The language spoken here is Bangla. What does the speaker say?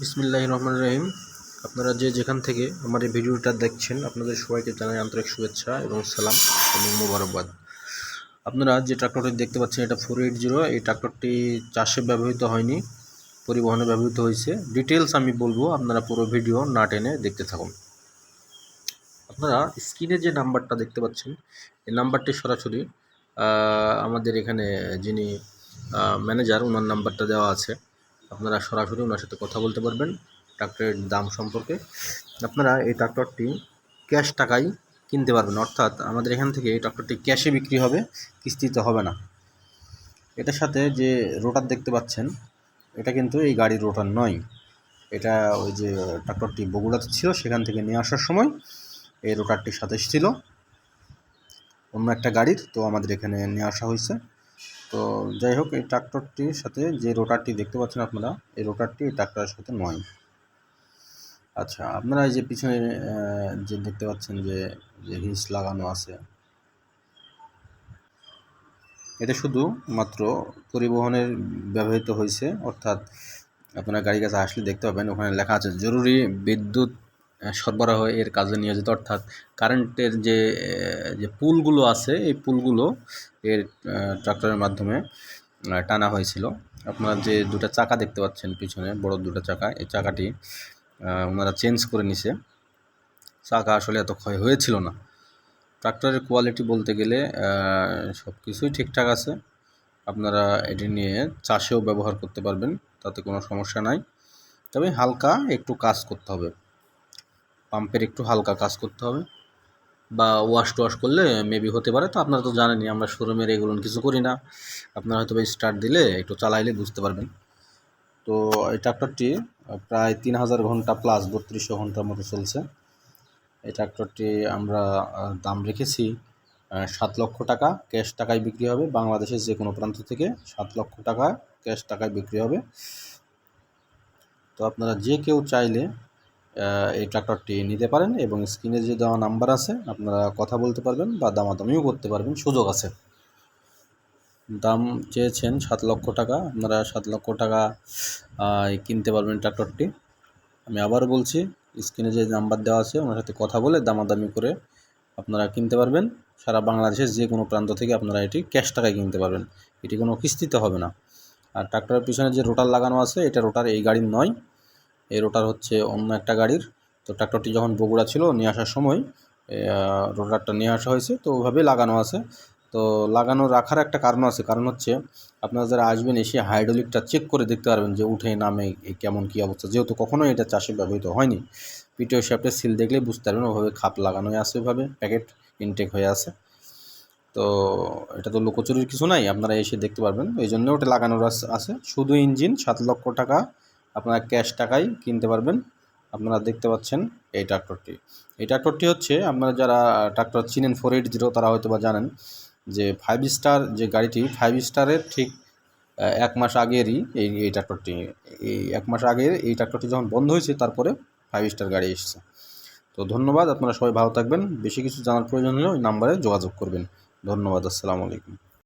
বিসমিল্লাহ রহমান রহিম। আপনারা যে যেখান থেকে আমার এই ভিডিওটা দেখছেন, আপনাদের সবাইকে জানাই আন্তরিক শুভেচ্ছা এবং সালাম এবং মোবারকবাদ। আপনারা যে ট্রাক্টরটি দেখতে পাচ্ছেন, এটা ফোর এইট জিরো, এই ট্রাক্টরটি চাষে ব্যবহৃত হয়নি, পরিবহনে ব্যবহৃত হয়েছে। ডিটেলস আমি বলব, আপনারা পুরো ভিডিও না টেনে দেখতে থাকুন। আপনারা স্ক্রিনে যে নাম্বারটা দেখতে পাচ্ছেন, এই নাম্বারটি সরাসরি আমাদের এখানে যিনি ম্যানেজার, ওনার নাম্বারটা দেওয়া আছে। আপনারা সরাসরি ওনার সাথে কথা বলতে পারবেন ট্রাক্টরের দাম সম্পর্কে। আপনারা এই ট্রাক্টরটি ক্যাশ টাকায় কিনতে পারবেন, অর্থাৎ আমাদের এখান থেকে এই ট্রাক্টরটি ক্যাশে বিক্রি হবে, কিস্তিতে হবে না। এটার সাথে যে রোটার দেখতে পাচ্ছেন, এটা কিন্তু এই গাড়ির রোটার নয়। এটা ওই যে ট্রাক্টরটি বগুড়াতে ছিল, সেখান থেকে নিয়ে আসার সময় এই রোটারটির সাথে ছিল অন্য একটা গাড়ির, তো আমাদের এখানে নিয়ে আসা হয়েছে। তো যাই হোক, এই ট্রাক্টরটির সাথে যে রোটারটি দেখতে পাচ্ছেন আপনারা, এই রোটারটি এই ট্রাক্টরের সাথে নয়। আচ্ছা আপনারা এই যে পিছনে যে দেখতে পাচ্ছেন যে যে হিস লাগানো আছে, এটা শুধু মাত্র পরিবহনের ব্যবহৃত হয়েছে, অর্থাৎ আপনারা গাড়ি কাছে আসলে দেখতে পাবেন, ওখানে লেখা আছে, জরুরি বিদ্যুৎ সরবরাহ এর কাজে নিয়োজিত। অর্থাৎ কারেন্টের যে যে পুলগুলো আছে, এই পুলগুলো এর ট্রাক্টরের মাধ্যমে টানা হয়েছিল। আপনারা যে দুটো চাকা দেখতে পাচ্ছেন পিছনে, বড় দুটো চাকা, এই চাকাটি ওনারা চেঞ্জ করে নিছে। চাকা আসলে এত ক্ষয় হয়েছিল না। ট্রাক্টরের কোয়ালিটি বলতে গেলে সব কিছুই ঠিকঠাক আছে। আপনারা এটি নিয়ে চাষেও ব্যবহার করতে পারবেন, তাতে কোনো সমস্যা নাই। তবে হালকা একটু কাজ করতে হবে। পাম্পের একটু হালকা কাজ করতে হবে। বা ওয়াশ টোয়াশ করলে মেবি হতে পারে, তো আপনারা তো জানেনই, আমরা শোরুমের এগুলো কিছু করি না। আপনারা হয়তো স্টার্ট দিলে একটু চালাইলে বুঝতে পারবেন। তো এই ট্রাক্টরটি প্রায় তিন হাজার ঘণ্টা প্লাস বত্রিশশো ঘণ্টার মতো চলছে। এই ট্রাক্টরটি আমরা দাম রেখেছি সাত লক্ষ টাকা ক্যাশ টাকায় বিক্রি হবে। বাংলাদেশের যে কোনো প্রান্ত থেকে সাত লক্ষ টাকা ক্যাশ টাকায় বিক্রি হবে। তো আপনারা যে কেউ চাইলে এই ট্রাক্টরটি নিতে পারেন এবং স্ক্রিনে যে দেওয়া নাম্বার আছে, আপনারা কথা বলতে পারবেন বা দামাদামিও করতে পারবেন, সুযোগ আছে। দাম চেয়েছেন সাত লক্ষ টাকা, আপনারা সাত লক্ষ টাকা কিনতে পারবেন ট্রাক্টরটি। আমি আবার বলছি, স্ক্রিনে যে নাম্বার দেওয়া আছে, ওনার সাথে কথা বলে দামাদামি করে আপনারা কিনতে পারবেন। সারা বাংলাদেশের যে কোনো প্রান্ত থেকে আপনারা এটি ক্যাশ টাকায় কিনতে পারবেন। এটি কোনো কিস্তিতে হবে না। আর ট্রাক্টরের পিছনে যে রোটার লাগানো আছে, এটা রোটার এই গাড়ির নয়। এই রোটার হচ্ছে অন্য একটা গাড়ির। তো ট্রাক্টরটি যখন বগুড়া ছিল, নিয়ে আসার সময় রোটারটা নিয়ে আসা হয়েছে। তো ওভাবেই লাগানো আছে। তো লাগানো রাখার একটা কারণ আছে। কারণ হচ্ছে, আপনারা যারা আসবেন, এসে হাইড্রোলিকটা চেক করে দেখতে পারবেন যে উঠে, নামে কেমন কী অবস্থা। যেহেতু কখনোই এটা চাষে ব্যবহৃত হয়নি। পিটিও শ্যাফটের সিল দেখলেই বুঝতে পারবেন, ওভাবে খাপ লাগানোই আছে ওইভাবে প্যাকেট ইনটেক হয়ে আছে। তো এটা তো লুকোচুরির কিছু নাই, আপনারা এসে দেখতে পারবেন। এই জন্য ওটা লাগানোর আছে। শুধু ইঞ্জিন সাত লক্ষ টাকা আপনারা ক্যাশ টাকায় কিনতে পারবেন। আপনারা দেখতে পাচ্ছেন এই ট্রাক্টরটি। এই ট্রাক্টরটি হচ্ছে, আপনারা যারা ট্রাক্টর চিনেন ফোর এইট জিরো তারা হয়তো বা জানেন যে ফাইভ স্টার যে গাড়িটি ফাইভ স্টারের ঠিক এক মাস আগেরই এই এই ট্রাক্টরটি, এই এক মাস আগের এই ট্রাক্টরটি যখন বন্ধ হয়েছে, তারপরে ফাইভ স্টার গাড়ি এসেছে। তো ধন্যবাদ, আপনারা সবাই ভালো থাকবেন। বেশি কিছু জানার প্রয়োজন হলে ওই নাম্বারে যোগাযোগ করবেন। ধন্যবাদ, আসসালামু আলাইকুম।